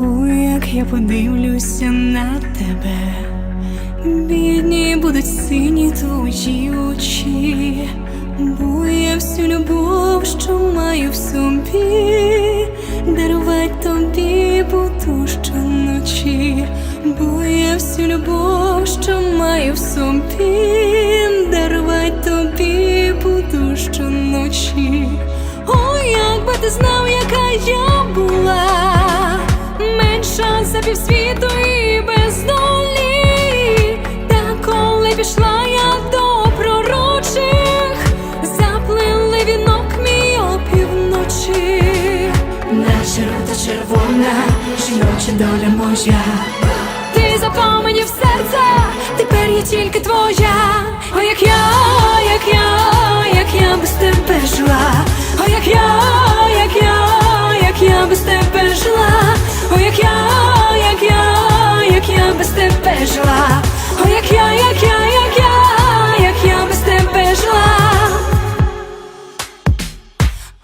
Ой, як я подивлюся на тебе, бідні будуть сині твої очі, бо я всю любов, що маю в собі, дарувати тобі буду щоночі, бо я всю любов, що маю в собі, дарувати тобі буду щоночі. Ой, як би ти знав, яка я менша півсвіту і без долі. Та коли пішла я до пророчих, заплили вінок мій опівночі. Наша рута червона, жіноча доля моя. Ти запав мені в серце, тепер я тільки твоя. Ой, як я, як я, як я без тебе жила. Ой, як я, як я, як я без тебе жила. Ой, як я, жила. Ой, як я, як я, як я, як я без тебе жила.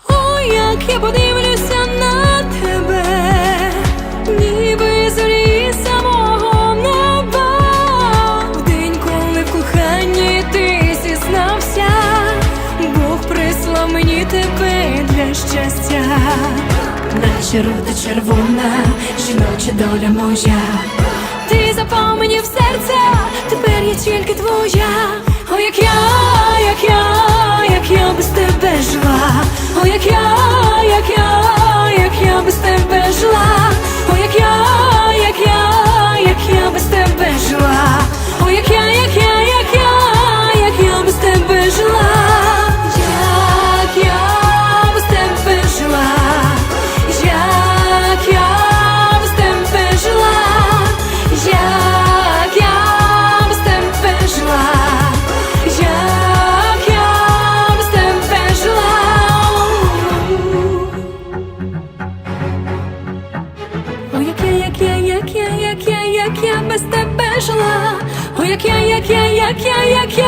Ой, як я подивлюся на тебе, ніби зорі самого неба. В день, коли в коханні ти зізнався, Бог прислав мені тебе для щастя. Наша рута червона, жіноча доля моя. Ти запав мені в серце, тепер я тільки твоя. О, як я, як я, як я, як я, як я без тебе жила, о як я, як я, як я, як я.